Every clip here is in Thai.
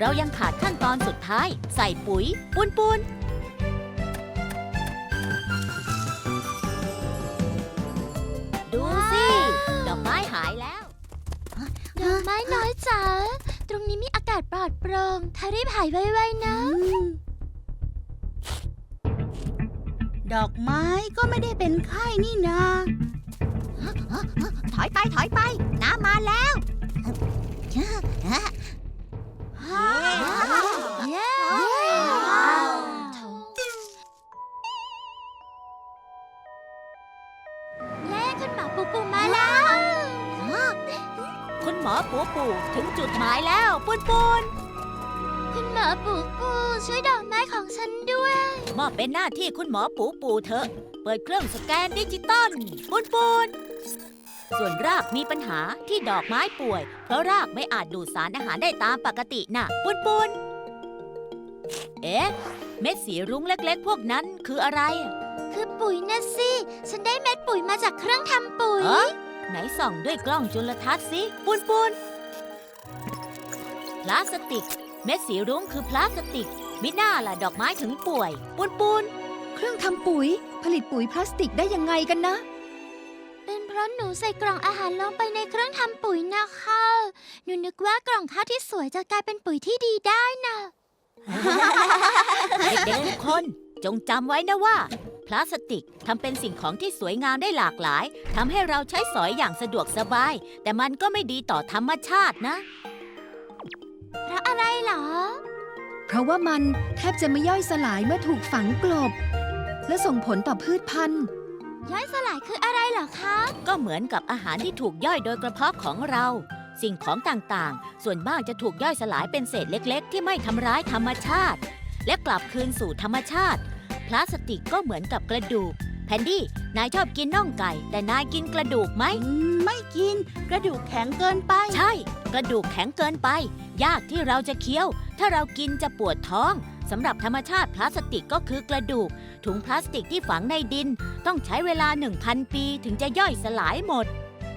เรายังขาดขั้นตอนสุดท้าย ใส่ปุ๋ยปุนปุนดูสิ ดอกไม้หายแล้ว ดอกไม้น้อยจ๋า ตรงนี้มีอากาศปลอดโปร่งถ้ารีบหายไวๆนะ ดอกไม้ก็ไม่ได้เป็นไข้นี่นาถอยไปถอยไป น้ำมาแล้ว ถึงจุดหมายแล้วปุนปุนคุณหมอปูปูช่วยดอกไม้ของฉันด้วย มอบเป็นหน้าที่คุณหมอปูปูเถอะ เปิดเครื่องสแกนดิจิตอลปุนปุนส่วนรากมีปัญหาที่ดอกไม้ป่วย เพราะรากไม่อาจดูดสารอาหารได้ตามปกติน่ะปุนปุนเอ๊ะ เม็ดสีรุ้งเล็ก ๆ พวกนั้นคืออะไร คือปุ๋ยนะสิ ฉันได้เม็ดปุ๋ยมาจากเครื่องทำปุ๋ยเอ๊ะไหนส่องด้วยกล้องจุลทรรศน์สิปุนปุนพ ลาสติก เม็ดสีรุ้งคือพลาสติก มิน่าล่ะดอกไม้ถึงป่วยปุนปุนเครื่องทำปุ๋ย ผลิตปุ๋ยพลาสติกได้ยังไงกันนะ เป็นเพราะหนูใส่กล่องอาหารลงไปในเครื่องทำปุ๋ยนะคะหนูนึกว่ากล่องข้าวที่สวยจะกลายเป็นปุ๋ยที่ดีได้นะเด็กๆทุกคนจงจำไว้นะว่า พลาสติกทำเป็นสิ่งของที่สวยงามได้หลากหลายทำให้เราใช้สอยอย่างสะดวกสบาย แต่มันก็ไม่ดีต่อธรรมชาตินะ เพราะอะไรเหรอ เพราะว่ามันแทบจะไม่ย่อยสลายเมื่อถูกฝังกลบ และส่งผลต่อพืชพันธุ์ ย่อยสลายคืออะไรเหรอคะ ก็เหมือนกับอาหารที่ถูกย่อยโดยกระเพาะของเรา สิ่งของต่างๆ ส่วนมากจะถูกย่อยสลายเป็นเศษเล็ก ๆ ที่ไม่ทำร้ายธรรมชาติ และกลับคืนสู่ธรรมชาติ พลาสติกก็เหมือนกับกระดูก แพนดี้ นายชอบกินน่องไก่ แต่นายกินกระดูกไหมอืมไม่กิน กระดูกแข็งเกินไป ใช่ กระดูกแข็งเกินไป ยากที่เราจะเคี้ยว ถ้าเรากินจะปวดท้องสำหรับธรรมชาติพลาสติกก็คือกระดูก ถุงพลาสติกที่ฝังในดิน ต้องใช้เวลา 1,000 ปีถึงจะย่อยสลายหมด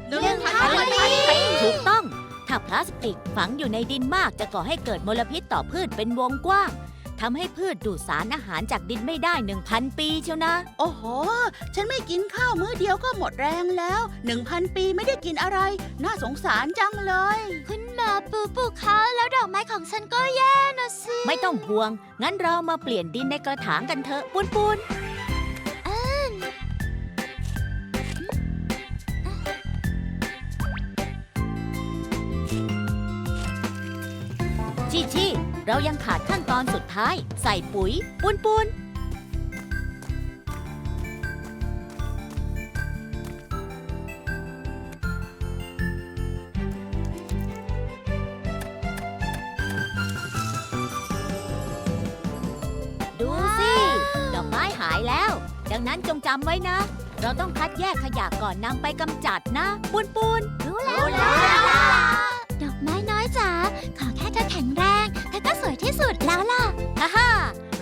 หนึ่งพันปีถูกต้อง ถ้าพลาสติกฝังอยู่ในดินมากจะก่อให้เกิดมลพิษต่อพืชเป็นวงกว้างทำให้พืชดูดสารอาหารจากดินไม่ได้ 1,000 ปีเชียวนะ โอ้โห ฉันไม่กินข้าวมื้อเดียวก็หมดแรงแล้วหนึ่งพันปีไม่ได้กินอะไร น่าสงสารจังเลย คุณ หมอปูปูคะแล้วดอกไม้ของฉันก็แย่นะสิ ไม่ต้องห่วง งั้นเรามาเปลี่ยนดินในกระถางกันเถอะปุนปุนชีชีเรายังขาดขั้นตอนสุดท้าย ใส่ปุ๋ยปุนปุน ดังนั้นจงจำไว้นะ เราต้องคัดแยกขยะก่อนนำไปกำจัดนะปุนปุนรู้แล้วดอกไม้น้อยจ๋าขอแค่เธอแข็งแรงเธอก็สวยที่สุดแล้วล่ะฮ่าฮ่า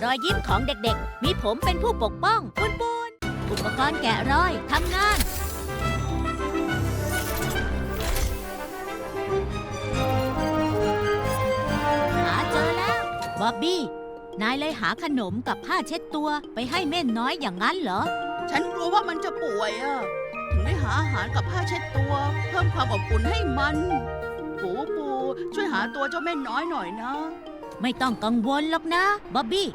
รอยยิ้มของเด็กๆ มีผมเป็นผู้ปกป้องปุนปุนอุปกรณ์แกะรอยทำงานหาเจอแล้วบ๊อบบี้ นายเลยหาขนมกับผ้าเช็ดตัวไปให้เม่นน้อยอย่างนั้นเหรอ ฉันกลัวว่ามันจะป่วยอะถึงได้หาอาหารกับผ้าเช็ดตัว เพิ่มความอบอุ่นให้มันปูปูช่วยหาตัวเจ้าแม่น้อยหน่อยนะ ไม่ต้องกังวลหรอกนะบ๊อบบี้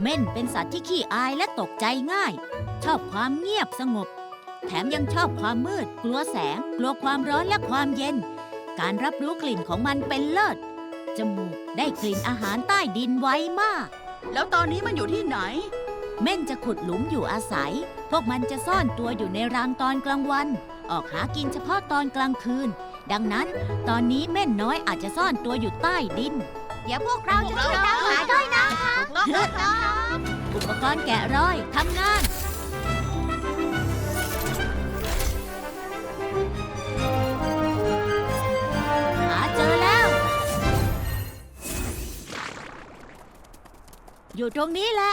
เม่นเป็นสัตว์ที่ขี้อายและตกใจง่าย ชอบความเงียบสงบ แถมยังชอบความมืด กลัวแสง กลัวความร้อนและความเย็น การรับรู้กลิ่นของมันเป็นเลิศ จมูกได้กลิ่นอาหารใต้ดินไวมาก แล้วตอนนี้มันอยู่ที่ไหน เม่นจะขุดหลุมอยู่อาศัย พวกมันจะซ่อนตัวอยู่ในรังตอนกลางวัน ออกหากินเฉพาะตอนกลางคืน ดังนั้นตอนนี้เม่นน้อยอาจจะซ่อนตัวอยู่ใต้ดิน เดี๋ยวพวกเราจะช่วยตามหาด้วยนะคะอุปกรณ์แกะรอยทำงาน อยู่ตรงนี้แหละ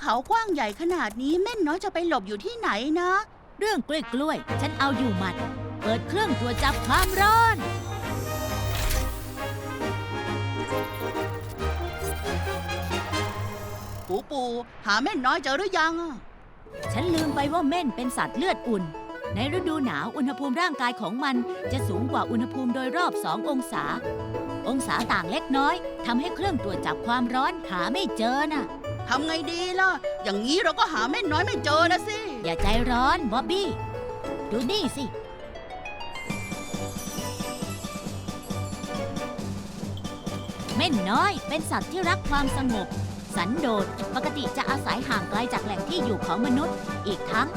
เขากว้างใหญ่ขนาดนี้แม่นน้อยจะไปหลบอยู่ที่ไหนนะ เรื่องกล้วยกล้วยๆฉันเอาอยู่มัด เปิดเครื่องตรวจับความร้อน ปูปูหาแม่นน้อยเจอหรือยังฉันลืมไปว่าเม่นเป็นสัตว์เลือดอุ่น ในฤดูหนาวอุณหภูมิร่างกายของมันจะสูงกว่าอุณหภูมิโดยรอบสององศา องศาต่างเล็กน้อยทำให้เครื่องตรวจจับความร้อนหาไม่เจอน่ะ ทำไงดีล่ะ อย่างนี้เราก็หาแม่น้อยไม่เจอนะสิ อย่าใจร้อนบ๊อบบี้ ดูนี่สิ เม่นน้อยเป็นสัตว์ที่รักความสงบ สันโดษปกติจะอาศัยห่างไกลจากแหล่งที่อยู่ของมนุษย์ อีกทั้ง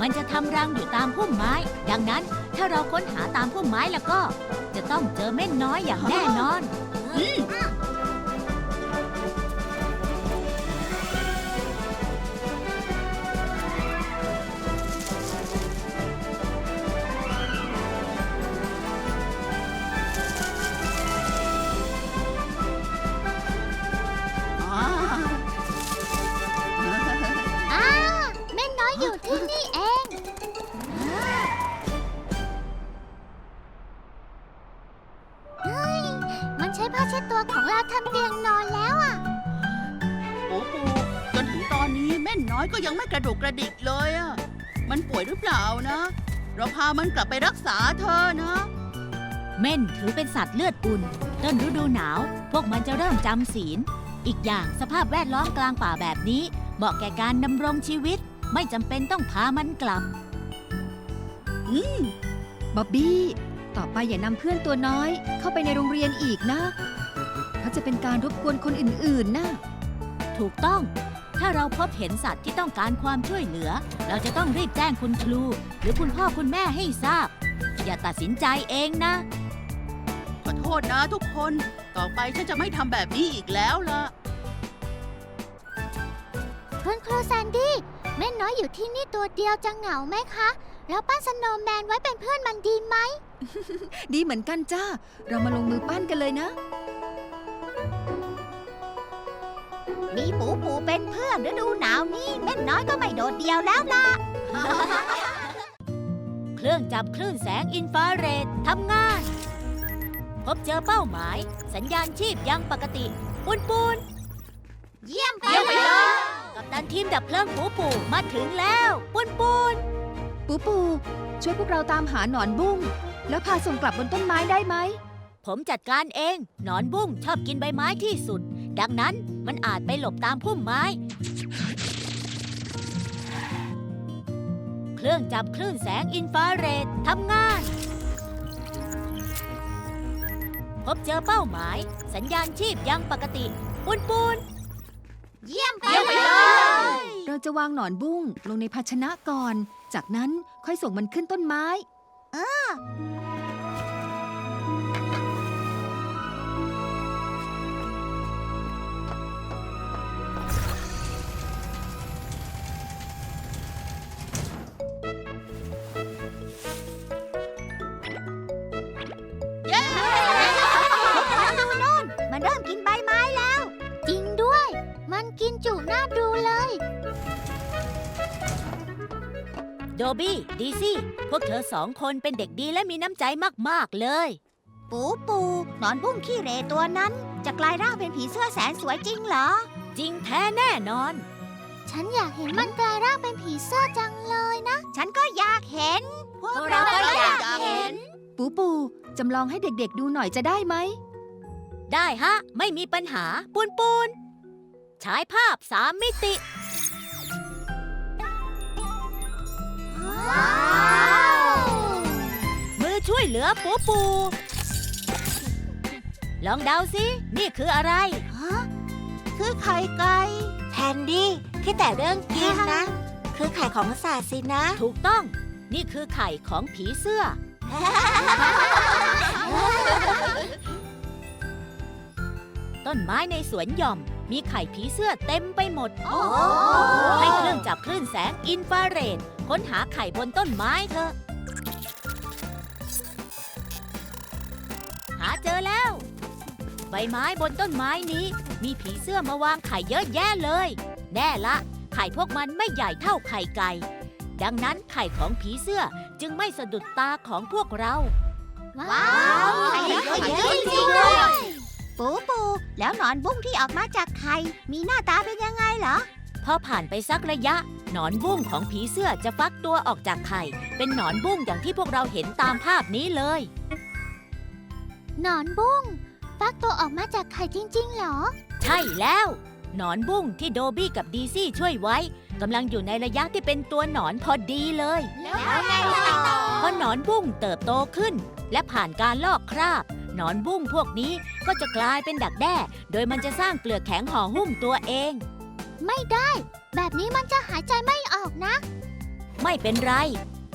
มันจะทำรังอยู่ตามพุ่มไม้ ดังนั้น ถ้าเราค้นหาตามพุ่มไม้แล้วก็ จะต้องเจอเม่นน้อยอย่างแน่นอนอ่า ตัวของเราทำเตียงนอนแล้วอะปูปูจนถึงตอนนี้แม่น้อยก็ยังไม่กระดุกกระดิกเลยอะมันป่วยหรือเปล่านะ เราพามันกลับไปรักษาเธอะนะ เม่นถือเป็นสัตว์เลือดอุ่น ต้นฤดูหนาว พวกมันจะเริ่มจำศีล อีกอย่างสภาพแวดล้อมกลางป่าแบบนี้ เหมาะแก่การดำรงชีวิต ไม่จำเป็นต้องพามันกลับอืมบ๊อบบี้ ต่อไปอย่านำเพื่อนตัวน้อยเข้าไปในโรงเรียนอีกนะ เขาจะเป็นการรบกวนคนอื่นๆนะ ถูกต้อง ถ้าเราพบเห็นสัตว์ที่ต้องการความช่วยเหลือ เราจะต้องรีบแจ้งคุณครู หรือคุณพ่อคุณแม่ให้ทราบ อย่าตัดสินใจเองนะ ขอโทษนะทุกคน ต่อไปฉันจะไม่ทำแบบนี้อีกแล้วล่ะ คุณครูแซนดี้แม่น้อยอยู่ที่นี่ตัวเดียวจะเหงาไหมคะ แล้วปั้นสโนว์แมนไว้เป็นเพื่อนมันดีไหม ดีเหมือนกันจ้า เรามาลงมือปั้นกันเลยนะ มีปูปูเป็นเพื่อนฤดูหนาวนี่แม่น้อยก็ไม่โดดเดียวแล้วล่ะ เครื่องจับคลื่นแสงอินฟราเรดทำงาน พบเจอเป้าหมาย สัญญาณชีพยังปกติ ปูนปูนเยี่ยมไปเยี่ยมไปเลยกับตันทีมดับเพลิงปูปูมาถึงแล้ว ปูนปูนปูปู ช่วยพวกเราตามหาหนอนบุ้ง แล้วพาส่งกลับบนต้นไม้ได้ไหม ผมจัดการเอง หนอนบุ้งชอบกินใบไม้ที่สุด ดังนั้นมันอาจไปหลบตามพุ่มไม้ เครื่องจับคลื่นแสงอินฟราเรดทำงาน พบเจอเป้าหมาย สัญญาณชีพยังปกติ ปูนปูนเยี่ยมไปเยี่ยมไปเลยเราจะวางหนอนบุ้งลงในภาชนะก่อน จากนั้นค่อยส่งมันขึ้นต้นไม้เย้ มันเริ่มกินใบไม้แล้ว จริงด้วย มันกินจุหน้าดูเลย โดบี้ ดีซี่ พวกเธอสองคนเป็นเด็กดีและมีน้ำใจมาก ๆ เลย ปูปูหนอนบุ้งขี้เหรตัวนั้น จะกลายร่างเป็นผีเสื้อแสนสวยจริงเหรอ จริงแท้แน่นอน ฉันอยากเห็นมันกลายร่างเป็นผีเสื้อจังเลยนะ ฉันก็อยากเห็น พวกเราก็อยากเห็น ปูปูจำลองให้เด็กๆดูหน่อยจะได้ไหม ได้ฮะ ไม่มีปัญหาปูนปูนฉายภาพสามมิติ ว้าว มือช่วยเหลือปูปู ลองเดาสินี่คืออะไร ฮะคือไข่ไก่แทนดี้ที่แต่เรื่องกินนะ คือไข่ของศาสตร์สินะ ถูกต้อง นี่คือไข่ของผีเสื้อ ต้นไม้ในสวนหย่อม มีไข่ผีเสื้อเต็มไปหมด โอ้ให้เครื่องจับคลื่นแสงอินฟราเรด ค้นหาไข่บนต้นไม้เถอะ หาเจอแล้ว ใบไม้บนต้นไม้นี้ มีผีเสื้อมาวางไข่เยอะแยะเลย แน่ละ ไข่พวกมันไม่ใหญ่เท่าไข่ไก่ ดังนั้นไข่ของผีเสื้อจึงไม่สะดุดตาของพวกเรา ว้าวไข่เยอะจริงๆเลยปูปู แล้วหนอนบุ้งที่ออกมาจากไข่มีหน้าตาเป็นยังไงเหรอ พอผ่านไปสักระยะ หนอนบุ้งของผีเสื้อจะฟักตัวออกจากไข่ เป็นหนอนบุ้งอย่างที่พวกเราเห็นตามภาพนี้เลย หนอนบุ้งฟักตัวออกมาจากไข่จริงๆเหรอ ใช่แล้ว หนอนบุ้งที่โดบี้กับดีซี่ช่วยไว้กำลังอยู่ในระยะที่เป็นตัวหนอนพอดีเลย แล้วไงต่อ พอหนอนบุ้งเติบโตขึ้น และผ่านการลอกคราบหนอนบุ้งพวกนี้ก็จะกลายเป็นดักแด้ โดยมันจะสร้างเปลือกแข็งห่อหุ้มตัวเอง ไม่ได้ แบบนี้มันจะหายใจไม่ออกนะ ไม่เป็นไร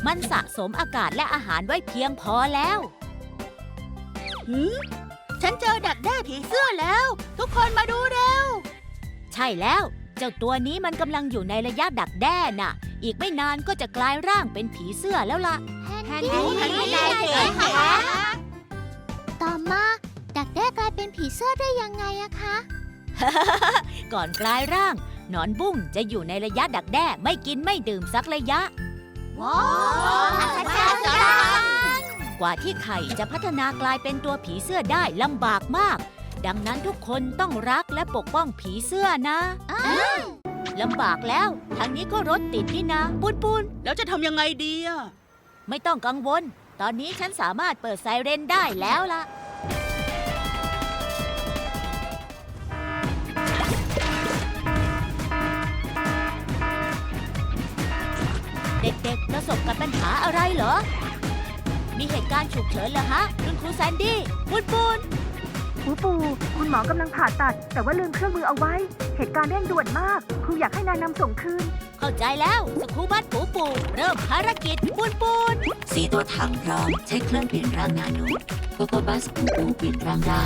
มันสะสมอากาศและอาหารไว้เพียงพอแล้วหืมฉันเจอดักแด้ผีเสื้อแล้ว ทุกคนมาดูเร็ว ใช่แล้ว เจ้าตัวนี้มันกำลังอยู่ในระยะดักแด้น่ะ อีกไม่นานก็จะกลายร่างเป็นผีเสื้อแล้วล่ะ แฮนดี้ดี้แฮนดี้ได้ได้เก่เก่งงค่ะค่ะต่อมาดักแด้กลายเป็นผีเสื้อได้ยังไงอะคะ ก่อนกลายร่างหนอนบุ้งจะอยู่ในระยะดักแด้ไม่กินไม่ดื่มสักระยะ ว้าวอัศจรรย์จังกว่าที่ไข่จะพัฒนากลายเป็นตัวผีเสื้อได้ลำบากมาก ดังนั้นทุกคนต้องรักและปกป้องผีเสื้อนะลำบากแล้ว ทางนี้ก็รถติดนี่นะปุนปุนแล้วจะทำยังไงดีอะ ไม่ต้องกังวล ตอนนี้ฉันสามารถเปิดไซเรนได้แล้วล่ะ เด็กๆ ประสบกับปัญหาอะไรเหรอ มีเหตุการณ์ฉุกเฉินเหรอฮะ คุณครูแซนดี้ปุนปุนปูปู คุณหมอกำลังผ่าตัด แต่ว่าลืมเครื่องมือเอาไว้ เหตุการณ์เร่งด่วนมาก ครูอยากให้นายนำส่งคืน เข้าใจแล้วสกูบัสปูปู เริ่มภารกิจปุนปุนสีตัวถังพร้อมใช้เครื่องเปลี่ยนร่างนาโนโกโกบัสปูปูเปลี่ยนร่างได้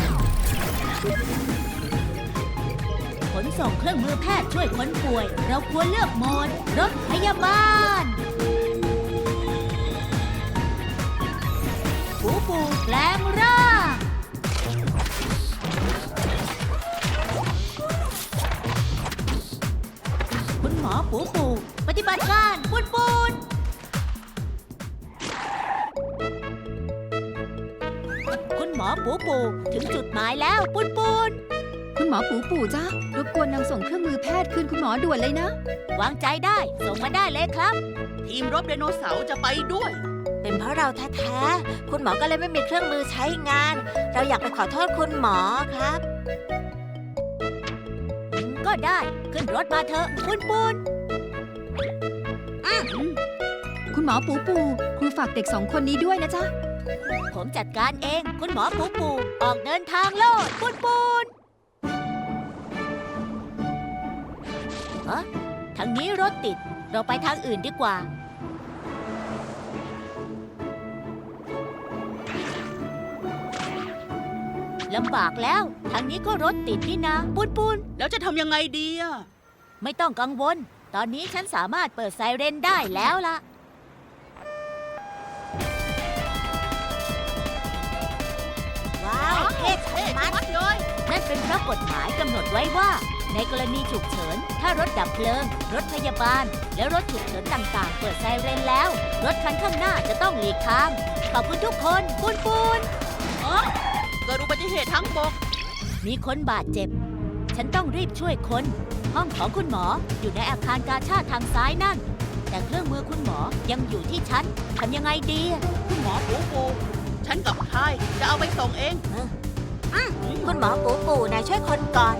ขนส่งเครื่องมือแพทย์ช่วยคนป่วย เราควรเลือกโหมดรถพยาบาลปูปูแปลงร่าง คุณหมอปูปูปฏิบัติการปุนปุนคุณหมอปูปูถึงจุดหมายแล้วปุนปุนคุณหมอปูปูจ้ารบกวนนำส่งเครื่องมือแพทย์คืนคุณหมอด่วนเลยนะ วางใจได้ ส่งมาได้เลยครับ ทีมรบไดโนเสาร์จะไปด้วย เป็นเพราะเราแท้ๆคุณหมอก็เลยไม่มีเครื่องมือใช้งาน เราอยากไปขอโทษคุณหมอครับ ก็ได้ขึ้นรถมาเถอะปุนปุน คุณหมอปูปู ครูฝากเด็กสองคนนี้ด้วยนะจ๊ะ ผมจัดการเอง คุณหมอปูปู ออกเดินทางโลดปุนปุนฮะทางนี้รถติด เราไปทางอื่นดีกว่า ลำบากแล้ว ทางนี้ก็รถติดนี่นะปุนปุนแล้วจะทำยังไงดีอะไม่ต้องกังวล ตอนนี้ฉันสามารถเปิดไซเรนได้แล้วล่ะ ว้าวเท่ชะเอ๊ะมัดมัดเลยนั่นเป็นเพราะกฎหมายกำหนดไว้ว่า ในกรณีฉุกเฉิน ถ้ารถดับเพลิง รถพยาบาล และรถฉุกเฉินต่างๆ เปิดไซเรนแล้ว รถคันข้างหน้าจะต้องหลีกทาง ขอบคุณทุกคนปูนปูน เกิดอุบัติเหตุทั้งบก มีคนบาดเจ็บ ฉันต้องรีบช่วยคน ห้องของคุณหมออยู่ในอาคารกาชาติทางซ้ายนั่น แต่เครื่องมือคุณหมอยังอยู่ที่ฉันทำยังไงดีคุณหมอปูปูฉันกับพายจะเอาไปส่งเอง คุณหมอปูปูนายช่วยคนก่อน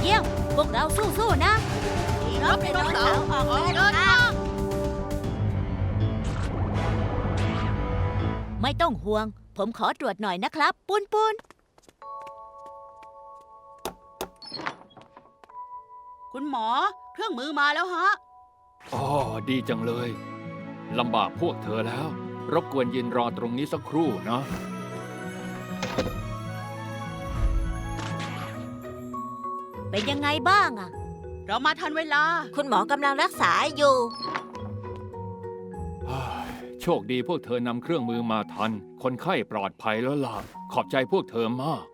เยี่ยมพวกเราสู้ๆนะทีมรบไดโนเสาร์ออกเดินทาง ไม่ต้องห่วง ผมขอตรวจหน่อยนะครับ ปุนปุน คุณหมอเครื่องมือมาแล้วฮะ อ๋อ ดีจังเลย ลำบากพวกเธอแล้ว รบกวนยืนรอตรงนี้สักครู่นะเป็นยังไงบ้างอะเรามาทันเวลา คุณหมอกำลังรักษาอยู่เฮ้ยโชคดีพวกเธอนำเครื่องมือมาทัน คนไข้ปลอดภัยแล้วล่ะ ขอบใจพวกเธอมาก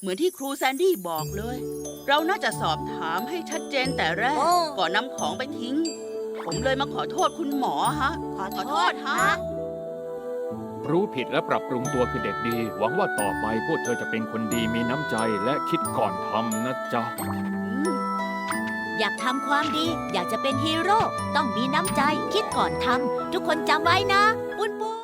เหมือนที่ครูแซนดี้บอกเลย เราน่าจะสอบถามให้ชัดเจนแต่แรก โอ้ ก่อนนำของไปทิ้ง ผมเลยมาขอโทษคุณหมอฮะ ขอขอโทโทษษฮะฮะ รู้ผิดและปรับปรุงตัวคือเด็กดี หวังว่าต่อไปพวกเธอจะเป็นคนดีมีน้ำใจและคิดก่อนทำนะจ๊ะอยากทำความดี อยากจะเป็นฮีโร่ ต้องมีน้ำใจ คิดก่อนทำ ทุกคนจำไว้นะ ปุ้นปุ้น